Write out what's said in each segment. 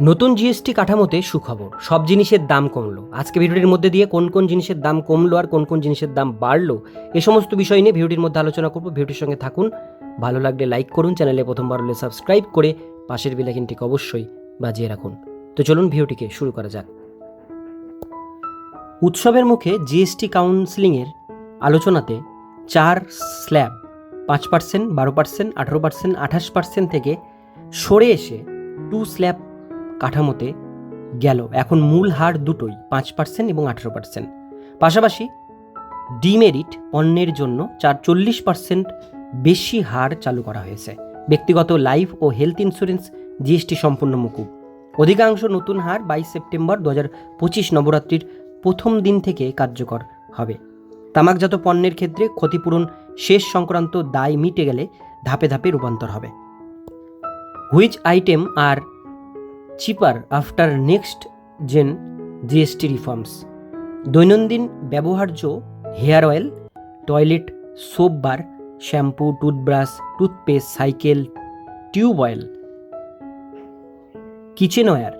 নতুন জিএসটি কাঠামোতে সুখবর, সব জিনিসের দাম কমলো। আজকে ভিডিওটির মধ্যে দিয়ে কোন কোন জিনিসের দাম কমলো আর কোন কোন জিনিসের দাম বাড়লো, এ সমস্ত বিষয় নিয়ে ভিডিওটির মধ্যে আলোচনা করব। ভিডিওটির সঙ্গে থাকুন, ভালো লাগলে লাইক করুন, চ্যানেলে প্রথমবার হলে সাবস্ক্রাইব করে পাশের বেলাইকিনটিকে অবশ্যই বাজিয়ে রাখুন। তো চলুন ভিডিওটিকে শুরু করা যাক। উৎসবের মুখে জিএসটি কাউন্সিলিংয়ের আলোচনাতে চার স্ল্যাব, পাঁচ পার্সেন্ট, বারো পার্সেন্ট, আঠারো পার্সেন্ট, আঠাশ পার্সেন্ট থেকে সরে এসে টু স্ল্যাব কাঠামোতে গেল। এখন মূল হার দুটোই, পাঁচ পার্সেন্ট এবং আঠেরো পার্সেন্ট পাশাপাশি ডিমেরিট পণ্যের জন্য চার চল্লিশ পার্সেন্ট বেশি হার চালু করা হয়েছে। ব্যক্তিগত লাইফ ও হেলথ ইন্স্যুরেন্স জিএসটি সম্পূর্ণ মুকুব। অধিকাংশ নতুন হার বাইশ সেপ্টেম্বর দু হাজার পঁচিশ নবরাত্রির প্রথম দিন থেকে কার্যকর হবে। তামাকজাত পণ্যের ক্ষেত্রে ক্ষতিপূরণ শেষ সংক্রান্ত দায় মিটে গেলে ধাপে ধাপে রূপান্তর হবে। Which item are cheaper after next gen GST reforms দৈনন্দিন ব্যবহার্য hair oil, toilet soap bar shampoo toothbrush toothpaste cycle tube oil kitchenware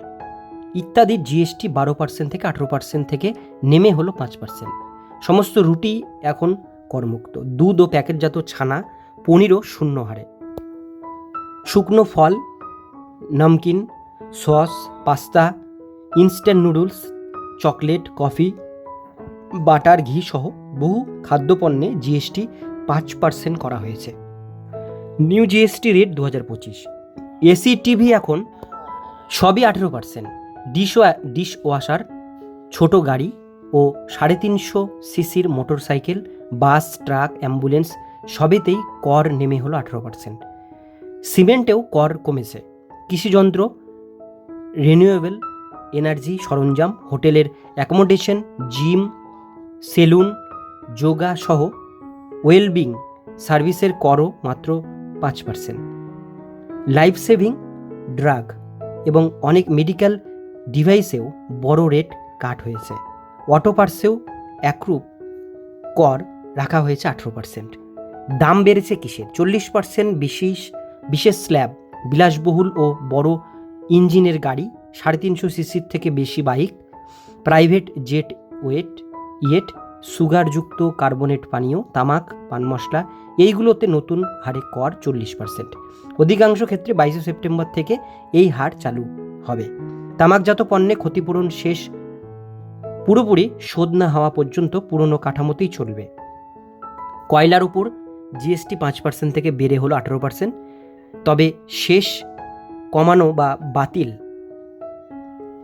ইত্যাদি জিএসটি বারো পার্সেন্ট থেকে আঠেরো পার্সেন্ট থেকে নেমে হলো পাঁচ পার্সেন্ট সমস্ত রুটি এখন করমুক্ত। দুধ ও প্যাকেটজাত ছানা, পনিরও শূন্য হারে। শুকনো ফল, namkeen sauce, pasta instant noodles chocolate coffee butter ঘি সহ বহু খাদ্যপণ্যে জিএসটি পাঁচ পার্সেন্ট করা হয়েছে। নিউ জিএসটি রেট দু হাজার পঁচিশ। এসি টিভি এখন সবই আঠেরো পার্সেন্ট ডিশ ডিশ ওয়াশার ছোট গাড়ি ও সাড়ে তিনশো সিসির মোটরসাইকেল বাস ট্রাক অ্যাম্বুলেন্স সবেতেই কর নেমে হলো আঠেরো পার্সেন্ট সিমেন্টেও কর কমেছে। কৃষিযন্ত্র রিনিউয়েবল এনার্জি সরঞ্জাম, হোটেলের অ্যাকোমোডেশন জিম সেলুন যোগা সহ ওয়েলবিং সার্ভিসের করও মাত্র পাঁচ পার্সেন্ট লাইফ সেভিং ড্রাগ এবং অনেক মেডিকেল ডিভাইসেও বড় রেট কাট হয়েছে। অটো পার্সেও একরূপ কর রাখা হয়েছে আঠেরো পার্সেন্ট দাম বেড়েছে কিসের? চল্লিশ পার্সেন্ট বিশেষ বিশেষ স্ল্যাব বিলাসবহুল ও বড় ইঞ্জিনের গাড়ি, সাড়ে তিনশো সিসির থেকে বেশি বাইক, প্রাইভেট জেট ওয়েট, ইয়েট, সুগারযুক্ত কার্বনেট পানীয়, তামাক, পান মশলা, এইগুলোতে নতুন হারে কর চল্লিশ পার্সেন্ট। অধিকাংশ ক্ষেত্রে বাইশে সেপ্টেম্বর থেকে এই হার চালু হবে। তামাকজাত পণ্যে ক্ষতিপূরণ শেষ, পুরোপুরি শোধ না হওয়া পর্যন্ত পুরনো কাঠামোতেই চলবে। কয়লার উপর জিএসটি পাঁচ পার্সেন্ট থেকে বেড়ে হলো আঠেরো পার্সেন্ট। তবে শেষ কমানো বা বাতিল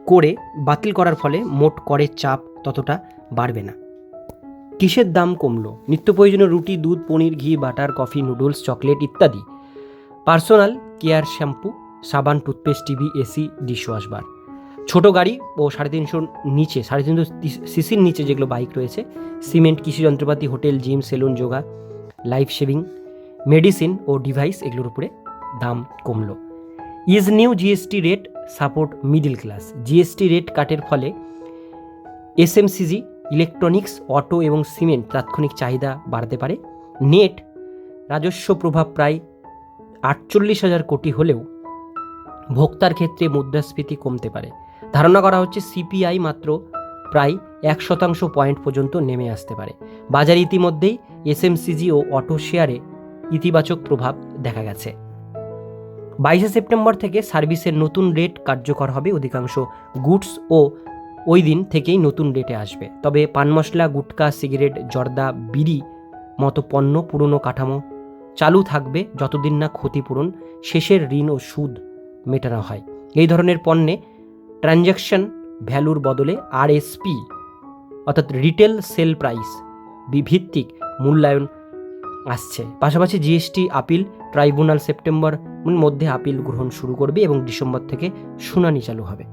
করে বাতিল করার ফলে মোট করের চাপ ততটা বাড়বে না। কিসের দাম কমলো? নিত্য প্রয়োজনীয় রুটি, দুধ, পনির, ঘি, বাটার, কফি, নুডলস, চকলেট ইত্যাদি। পার্সোনাল কেয়ার শ্যাম্পু, সাবান, toothpaste, TV, AC dishwash bar ছোট গাড়ি ও সাড়ে তিনশোর নিচে, সাড়ে তিনশো সিসির নিচে যেগুলো বাইক রয়েছে, সিমেন্ট, কৃষি যন্ত্রপাতি, hotel, gym, salon, yoga, life saving, medicine ও ডিভাইস এগুলোর উপরে দাম কমলো। Is new GST rate support middle class. GST rate কাটের ফলে এসএমসিজি ইলেকট্রনিক্স, অটো এবং সিমেন্ট তাৎক্ষণিক চাহিদা বাড়তে পারে। নেট রাজস্ব প্রভাব প্রায় আটচল্লিশ হাজার কোটি হলেও ভোক্তার ক্ষেত্রে মুদ্রাস্ফীতি কমতে পারে। ধারণা করা হচ্ছে সিপিআই মাত্র প্রায় এক শতাংশ পয়েন্ট পর্যন্ত নেমে আসতে পারে। বাজারে ইতিমধ্যেই এসএমসিজি ও অটো শেয়ারে ইতিবাচক প্রভাব দেখা গেছে। বাইশে সেপ্টেম্বর থেকে সার্ভিসের নতুন রেট কার্যকর হবে অধিকাংশ গুডস ও ওই দিন থেকেই নতুন রেটে আসবে। তবে পান মশলা, গুটকা, সিগারেট, জর্দা, বিড়ি মতো পণ্য পুরনো কাঠামো চালু থাকবে যতদিন না ক্ষতিপূরণ, শেষের ঋণ ও সুদ মেটানো হয়। এই ধরনের পণ্যে ট্রানজ্যাকশন ভ্যালুর বদলে আরএসপি অর্থাৎ রিটেল সেল প্রাইস ভিত্তিক মূল্যায়ন আসছে। পাশাপাশি জিএসটি, আপিল, ট্রাইব্যুনাল সেপ্টেম্বর মধ্যে আপিল গ্রহণ শুরু করবে এবং ডিসেম্বর থেকে শুনানি চালু হবে।